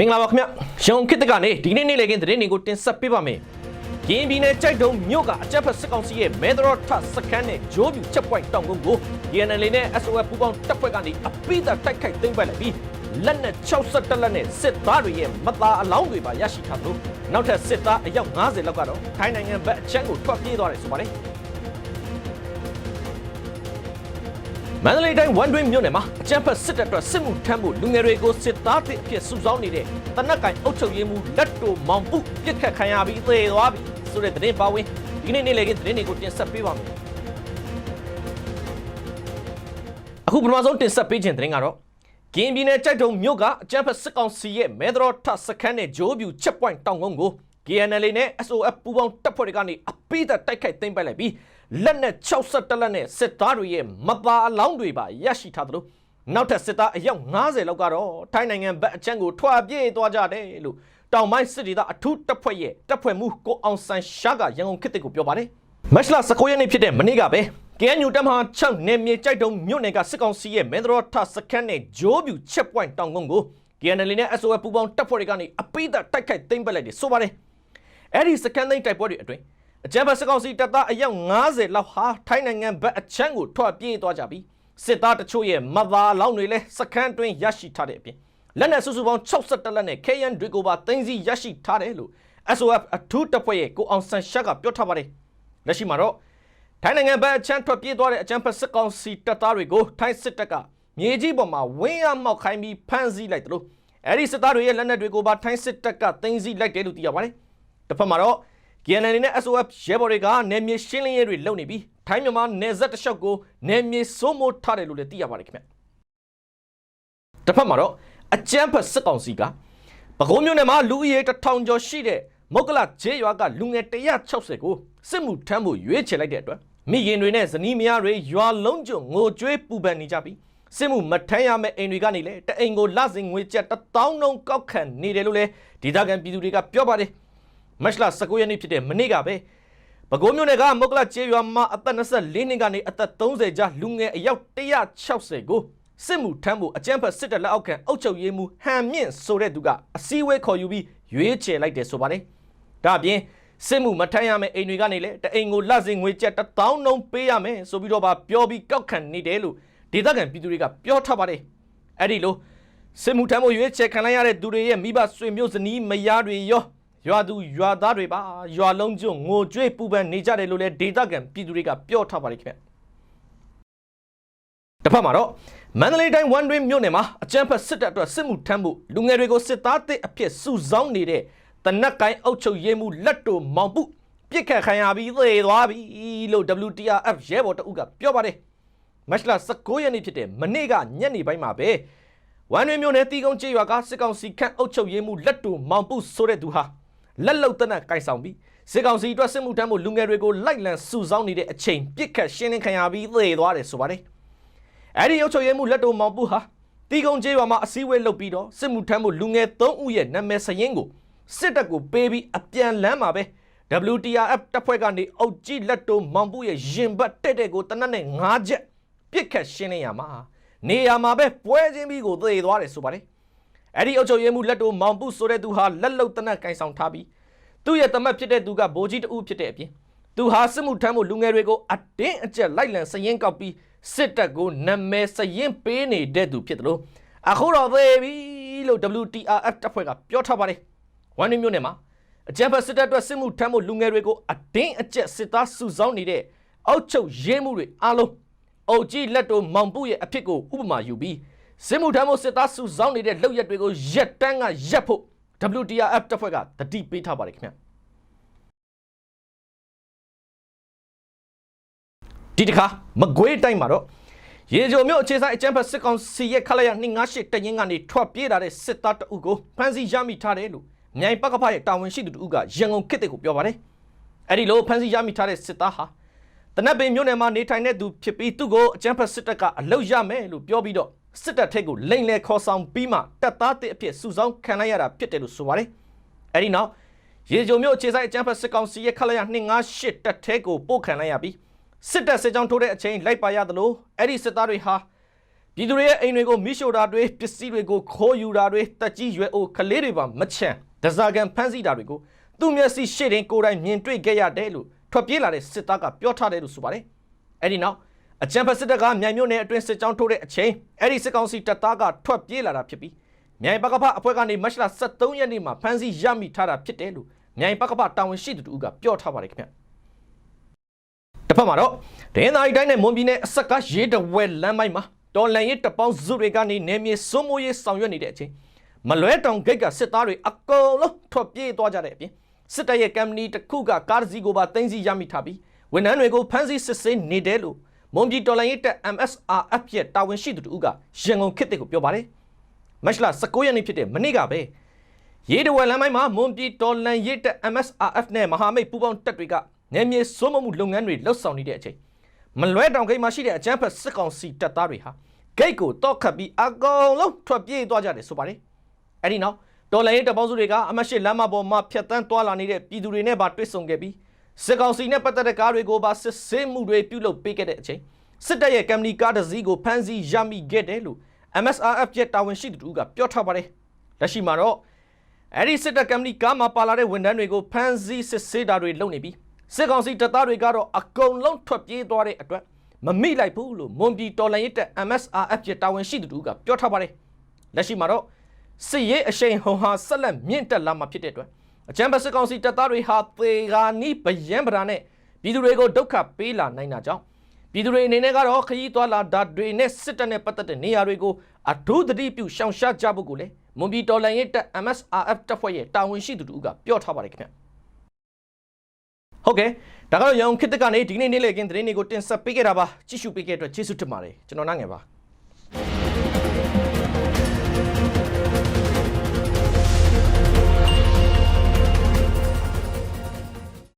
မင်္ဂလာပါခင်ဗျရန်ကုန်ခေတ်တကနေဒီနေ့နေ့လည်ခင်းသတင်းတွေကိုတင်ဆက်ပေးပါမယ်ရင်းပြည်နယ်ကြိုက်တုံမြို့ကအကြက်ဖက်စစ်ကောင်စီရဲ့မဲသရော့ထစကန်နဲ့ဂျိုးပြူချက်ပွိုင်တောင်ကုန်းကို DNL နဲ့ SOF ပူးပေါင်းတပ်ဖွဲ့ကနေအပိသက်တိုက်ခိုက်သိမ်းပိုက်လိုက်ပြီးလက်နဲ့62လက်နဲ့စစ်သားတွေရဲ့မသားအလောင်းတွေပါရရှိထားသလိုနောက်ထပ်စစ်သားအယောက်90လောက်ကတော့ထိုင်းနိုင်ငံဘက်အချမ်းကိုထွက်ပြေးသွားတယ်ဆိုပါတယ် မန္တလေးတိုင်းဝန်တွင်းမြို့နယ်မှာအကြမ်းဖက်စစ်တပ်အတွက်စစ်မှုထမ်းဖို့လူငယ်တွေကိုစစ်သားတွေအဖြစ်စုဆောင်းနေတဲ့တနက်ကင်အုပ်ချုပ်ရေးမှူးလက်တိုမောင်ပုပြစ်ခတ်ခံရပြီးသေသွားပြီဆိုတဲ့သတင်းပါဝင်ဒီနေ့နေ့လည်ကသတင်းတွေကိုတင်ဆက်ပေးပါမယ်အခုပထမဆုံးတင်ဆက်ပေးခြင်းသတင်းကတော့ကင်းပြည်နယ်ကြိုက်တုံမြို့ကအကြမ်းဖက်စစ်ကောင်စီရဲ့မဲသရောထစခန်းနဲ့ဂျိုးပြူချက်ပွိုင်တောင်ကုန်းကို KNL နဲ့ SOF ပူးပေါင်းတပ်ဖွဲ့တွေကနေအပိသက်တိုက်ခိုက်သိမ်းပိုက်လိုက်ပြီး လက်နဲ့62လက်နဲ့စစ်သားတွေရဲ့မသားအလောင်းတွေပါရရှိထားသလိုနောက်ထပ်စစ်သားအယောက်90လောက်ကတော့ထိုင်းနိုင်ငံဘက်အချမ်းကိုထွက်ပြေးသွားကြတယ်လို့တောင်ပိုင်းစစ်ဒေသအထူးတပ်ဖွဲ့ရဲ့တပ်ဖွဲ့မှုကိုအောင်ဆန်းရှားကရန်ကုန်ခေတ်တစ်ကိုပြောပါတယ်မတ်လ19ရက်နေ့ဖြစ်တဲ့မနေ့ကပဲ KNU တပ်မဟာ6နယ်မြေကြိုက်တုံမြို့နယ်ကစစ်ကောင်စီရဲ့မဲသရောထစခန်းနဲ့ဂျိုးပြူချက်ပွိုင်တောင်ကုန်းကို KNL နဲ့ SOF ပူးပေါင်းတပ်ဖွဲ့တွေကနေအပိသက်တိုက်ခိုက်သိမ်းပိုက်လိုက်တယ်ဆိုပါတယ်အဲ့ဒီစကန်သိန်းတိုက်ပွဲတွေအတွင်း အကြမ်းဖက်စစ်ကောင်စီတပ်သားအယောက်90လောက်ဟာထိုင်းနိုင်ငံဘက်အချမ်းကိုထွက်ပြေးသွားကြပြီးစစ်သားတချို့ရဲ့မသားလောင်းတွေလည်းစကန်တွင်းရရှိထားတဲ့အပြင်လက်နက်စုစုပေါင်း62လက်နဲ့ KN တွေကိုပါသိမ်းဆည်းရရှိထားတယ်လို့ SOF အထူးတပ်ဖွဲ့ရဲ့ကိုအောင်ဆန်ရှက်ကပြောထားပါတယ်လက်ရှိမှာတော့ထိုင်းနိုင်ငံဘက်အချမ်းထွက်ပြေးသွားတဲ့အကြမ်းဖက်စစ်ကောင်စီတပ်သားတွေကိုထိုင်းစစ်တပ်ကမြေကြီးပေါ်မှာဝင်းရမောက်ခိုင်းပြီးဖမ်းဆီးလိုက်တယ်လို့အဲ့ဒီစစ်သားတွေရဲ့လက်နက်တွေကိုပါထိုင်းစစ်တပ်ကသိမ်းဆည်းလိုက်တယ်လို့သိရပါတယ်တစ်ဖက်မှာတော့ KNL နဲ့ SOF ရဲဘော်တွေကနယ်မြေရှင်းလင်းရေးတွေလုပ်နေပြီးထိုင်းမြန်မာနယ်စပ်တစ်လျှောက်ကိုနယ်မြေစိုးမိုးထားတယ်လို့လည်းသိရပါတယ်ခင်ဗျတစ်ဖက်မှာတော့အကြမ်းဖက်စစ်ကောင်စီကပဲခူးမြို့နယ်မှာလူဦးရေတစ်ထောင်ကျော်ရှိတဲ့မုတ်ကလဂျေးရွာကလူငယ်160ကိုစစ်မှုထမ်းဖို့ရွေးချယ်လိုက်တဲ့အတွက်မိရင်တွေနဲ့ဇနီးမယားတွေရွာလုံးကျွငိုကြွေးပူပန်နေကြပြီးစစ်မှုမထမ်းရမယ့်အိမ်တွေကနေလည်းတအိမ်ကိုလစဉ်ငွေကျပ်1000နှုန်းကောက်ခံနေတယ်လို့လည်းဒေသခံပြည်သူတွေကပြောပါတယ် မတ်လ19ရက်နေ့ဖြစ်တဲ့မနေ့ကပဲပဲခူးမြို့နယ်ကမုတ်ကလကျေးရွာမှာအသက်24နှစ်ကနေအသက်30ကြားလူငယ်အယောက်160ကိုစစ်မှုထမ်းဖို့အကြမ်းဖက်စစ်တပ်လက်အောက်ခံအုပ်ချုပ်ရေးမှူးဟန်မြင့်ဆိုတဲ့သူကအစည်းအဝေးခေါ်ယူပြီးရွေးချယ်လိုက်တယ်ဆိုပါတယ်။ဒါအပြင်စစ်မှုမထမ်းရမယ့်အိမ်တွေကနေလည်းတအိမ်ကိုလစဉ်ငွေကျပ်1000နှုန်းပေးရမယ်ဆိုပြီးတော့ပါပြောပြီးကောက်ခံနေတယ်လို့ဒေသခံပြည်သူတွေကပြောထားပါတယ်။အဲ့ဒီလိုစစ်မှုထမ်းဖို့ရွေးချယ်ခံလိုက်ရတဲ့သူတွေရဲ့မိဘဆွေမျိုးဇနီးမယားတွေရော ရွာသူရွာသားတွေပါရွာလုံးကျွငိုကြွေးပူပန်နေကြတယ်လို့လည်းဒေတာကန်ပြည်သူတွေကပြောထားပါတယ်ခင်ဗျတစ်ဖက်မှာတော့မန္တလေးတိုင်းဝန်တွင်းမြို့နယ်မှာအကြမ်းဖက်စစ်တပ်အတွက်စစ်မှုထမ်းဖို့လူငယ်တွေကိုစစ်သားတစ်အဖြစ်စုဆောင်းနေတဲ့တနက်ကိုင်းအုပ်ချုပ်ရေးမှူးလက်တိုမောင်ပုပြစ်ခတ်ခံရပြီးသေသွားပြီလို့ WTRF ရဲဘော်တအုပ်ကပြောပါတယ်မတ်လ19ရက်နေ့ဖြစ်တဲ့မနေ့ကညနေပိုင်းမှာပဲဝန်တွင်းမြို့နယ်တီကုန်းကျေးရွာကစစ်ကောင်စီခန့်အုပ်ချုပ်ရေးမှူးလက်တိုမောင်ပုဆိုတဲ့သူဟာ လက်လုံတနက်ကိုင်ဆောင်ပြီးစစ်ကောင်စီအတွက်စစ်မှုထမ်းမှုလူငယ်တွေကိုလိုက်လံစုဆောင်းနေတဲ့အချိန်ပြစ်ခတ်ရှင်းလင်းခံရပြီးသေသွားတယ်ဆိုပါတယ်။အဲ့ဒီရုပ်ချုပ်ရဲမှုလက်တော်မောင်ပူဟာတီကုံကျေးရွာမှာအစည်းအဝေးလုပ်ပြီးတော့စစ်မှုထမ်းမှုလူငယ်၃ဦးရဲ့နာမည်စရင်ကိုစစ်တပ်ကိုပေးပြီးအပြန်လန်းမှာပဲ WTRF တပ်ဖွဲ့ကနေအုတ်ကြီးလက်တော်မောင်ပူရဲ့ရင်ဘတ်တက်တဲ့ကိုတနက်နဲ့၅ချက်ပြစ်ခတ်ရှင်းလင်းရမှာနေရာမှာပဲပွဲချင်းပြီးကိုသေသွားတယ်ဆိုပါတယ်။ အဲ့ဒီအုပ်ချုပ်ရေးမှုလက်တို့မောင်ပုဆိုတဲ့သူဟာလက်လုံတနက်ကင်ဆောင်ထားပြီးသူ့ရဲ့တမတ်ဖြစ်တဲ့သူကဗိုလ်ကြီးတဦးဖြစ်တဲ့အပြင်သူဟာစစ်မှုထမ်းမှုလူငယ်တွေကိုအတင်းအကျပ်လိုက်လံစရင်ကောက်ပြီးစစ်တပ်ကိုနာမည်စရင်ပေးနေတဲ့သူဖြစ်တယ်လို့အခုတော့သေပြီလို့ WTRF တပ်ဖွဲ့ကပြောထားပါတယ်ဝမ်နီမျိုးနယ်မှာအကြမ်းဖက်စစ်တပ်အတွက်စစ်မှုထမ်းမှုလူငယ်တွေကိုအတင်းအကျပ်စစ်သားစုဆောင်းနေတဲ့အောက်ချုပ်ရဲမှုတွေအားလုံးအုတ်ကြီးလက်တို့မောင်ပုရဲ့အဖြစ်ကိုဥပမာယူပြီး စစ်မှုထမ်းမှုစစ်သားစုဆောင်းနေတဲ့လုပ်ရက်တွေကိုရက်တန်းကရက်ဖို့ WTRF တပ်ဖွဲ့ကတတိပေးထားပါတယ်ခင်ဗျဒီတစ်ခါမကွေးတိုင်းမှာတော့ရေကြိုမြို့အခြေဆိုင်အကျန်းဖက်စစ်ကောင်စီရဲ့ခလာရ258တရင်ကနေထွက်ပြေးလာတဲ့စစ်သားတအုပ်ကိုဖမ်းဆီးရမိထားတယ်လို့မြိုင်ပကဖရဲ့တာဝန်ရှိသူတအုပ်ကရန်ကုန်ခေတ်တဲ့ကိုပြောပါတယ်အဲ့ဒီလိုဖမ်းဆီးရမိထားတဲ့စစ်သားဟာတနက်ပင်မြို့နယ်မှာနေထိုင်တဲ့သူဖြစ်ပြီးသူ့ကိုအကြမ်းဖက်စစ်တပ်ကအလုတ်ရမယ်လို့ပြောပြီးတော့ စစ်တပ်ထိပ်ကိုလိန်လေခေါ်ဆောင်ပြီးမှတပ်သားတစ်အဖြစ်စုဆောင်းခံလိုက်ရတာဖြစ်တယ်လို့ဆိုပါတယ်။အဲဒီနောက်ရေကြုံမြို့အခြေဆိုင်အကြမ်းဖက်စစ်ကောင်စီရဲ့ခလာရ258တပ်ထဲကိုပို့ခံလိုက်ရပြီးစစ်တပ်စစ်ကြောင်းထိုးတဲ့အချိန်လိုက်ပါရသလိုအဲ့ဒီစစ်သားတွေဟာပြည်သူတွေရဲ့အိမ်တွေကိုမိရှို့တာတွေပစ္စည်းတွေကိုခိုးယူတာတွေတက်ကြီးရွယ်အိုကလေးတွေပါမချန်ဒဇာကန်ဖမ်းဆီးတာတွေကိုသူ့မျက်စိရှေ့တင်ကိုယ်တိုင်မြင်တွေ့ခဲ့ရတယ်လို့ထွက်ပြေးလာတဲ့စစ်သားကပြောထားတယ်လို့ဆိုပါတယ်အဲ့ဒီနောက် အကြံဖက်စစ်တပ်ကမြိုင်မြို့နယ်အတွင်းစစ်ကြောင်းထိုးတဲ့အချိန်အဲ့ဒီစစ်ကောင်စီတပ်သားကထွက်ပြေးလာတာဖြစ်ပြီးမြိုင်ပကဖအဖွဲ့ကနေမတ်လ23ရက်နေ့မှာဖမ်းဆီးရမိထားတာဖြစ်တယ်လို့မြိုင်ပကဖတာဝန်ရှိသူတို့ကပြောထားပါတယ်ခင်ဗျတစ်ဖက်မှာတော့ဒင်းသာရီတိုင်းနဲ့မွန်ပြည်နယ်အဆက်ကရေးတဝဲလမ်းမိုက်မှာတော်လန်ရေးတပေါင်းစုတွေကနေနေမြေစွမိုးရေးဆောင်ရွက်နေတဲ့အချိန်မလွဲတောင်ဂိတ်ကစစ်သားတွေအကုန်လုံးထွက်ပြေးသွားကြတဲ့အပြင်စစ်တပ်ရဲ့ကမ်ပဏီတစ်ခုကကားတစ်စီးကိုပါတင်စီရမိထားပြီးဝန်ထမ်းတွေကိုဖမ်းဆီးစစ်ဆေးနေတယ်လို့ မွန်ပြည်တော်လန်ရေးတပ် MSRF ရဲ့တာဝန်ရှိသူတို့ကရန်ကုန်ခေတ်တွေကိုပြောပါတယ်မတ်လ19ရက်နေ့ဖြစ်တဲ့မနေ့ကပဲရေးတဝဲလမ်းမိုက်မှာမွန်ပြည်တော်လန်ရေးတပ် MSRF နဲ့မဟာမိတ်ပူးပေါင်းတပ်တွေကနေမြေစွမိုးမှုလုပ်ငန်းတွေလှုပ်ဆောင်နေတဲ့အချိန်မလွဲတောင်ဂိတ်မှာရှိတဲ့အကျန်းဖက်စစ်ကောင်စီတပ်သားတွေဟာဂိတ်ကိုတောက်ခတ်ပြီးအကောင်လုံးထွက်ပြေးသွားကြတယ်ဆိုပါတယ်။အဲဒီနောက်တော်လိုင်းရေးတပ်ပေါင်းစုတွေကအမတ်ရှိလမ်းမပေါ်မှာဖြတ်တန်းသွားလာနေတဲ့ပြည်သူတွေနဲ့ပါတွေ့ဆုံခဲ့ပြီး စစ်ကောင်စီနဲ့ပတ်သက်တဲ့ကားတွေကိုပါစစ်ဆေးမှုတွေပြုလုပ်ပေးခဲ့တဲ့အချိန်စစ်တပ်ရဲ့ကမ်ပဏီကားတစ်စီးကိုဖမ်းဆီးရမိခဲ့တယ်လို့ MSRF ရဲ့တာဝန်ရှိသူတို့ကပြောထားပါတယ်။လက်ရှိမှာတော့အဲ့ဒီစစ်တပ်ကမ်ပဏီကားမှာပါလာတဲ့ဝန်ထမ်းတွေကိုဖမ်းဆီးစစ်ဆေးတာတွေလုပ်နေပြီးစစ်ကောင်စီတပ်သားတွေကတော့အကုန်လုံးထွက်ပြေးသွားတဲ့အတွက်မမိလိုက်ဘူးလို့မွန်ပြည်တော်လှန်ရေးတပ် MSRF ရဲ့တာဝန်ရှိသူတို့ကပြောထားပါတယ်လက်ရှိမှာတော့စစ်ရေးအရှိန်ဟုန်ဟာဆက်လက်မြင့်တက်လာမှာဖြစ်တဲ့အတွက် အကြမ်းဖက်စစ်ကောင်စီတပ်သားတွေဟာသေဂာနီးဗယံပရာနဲ့ပြည်သူတွေကိုဒုက္ခပေးလာနိုင်တာကြောင့်ပြည်သူတွေအနေနဲ့ကတော့ခရီးသွားလာတာတွေနဲ့စစ်တပ်နဲ့ပတ်သက်တဲ့နေရာတွေကိုအထူးသတိပြုရှောင်ရှားကြဖို့ကိုလည်းမွန်ပြည်တော်လှန်ရေးတပ် MSRF တပ်ဖွဲ့ရဲ့တာဝန်ရှိသူတို့ကပြောထားပါတယ်ခင်ဗျဟုတ်ကဲ့ဒါကတော့ရန်ကုန်ခေတ်တစ်ကနေဒီနေ့နေ့လည်ခင်းသတင်းတွေကိုတင်ဆက်ပေးခဲ့တာပါကြည့်ရှုပေးခဲ့တဲ့အတွက်ကျေးဇူးတင်ပါတယ်ကျွန်တော်နိုင်ငယ်ပါ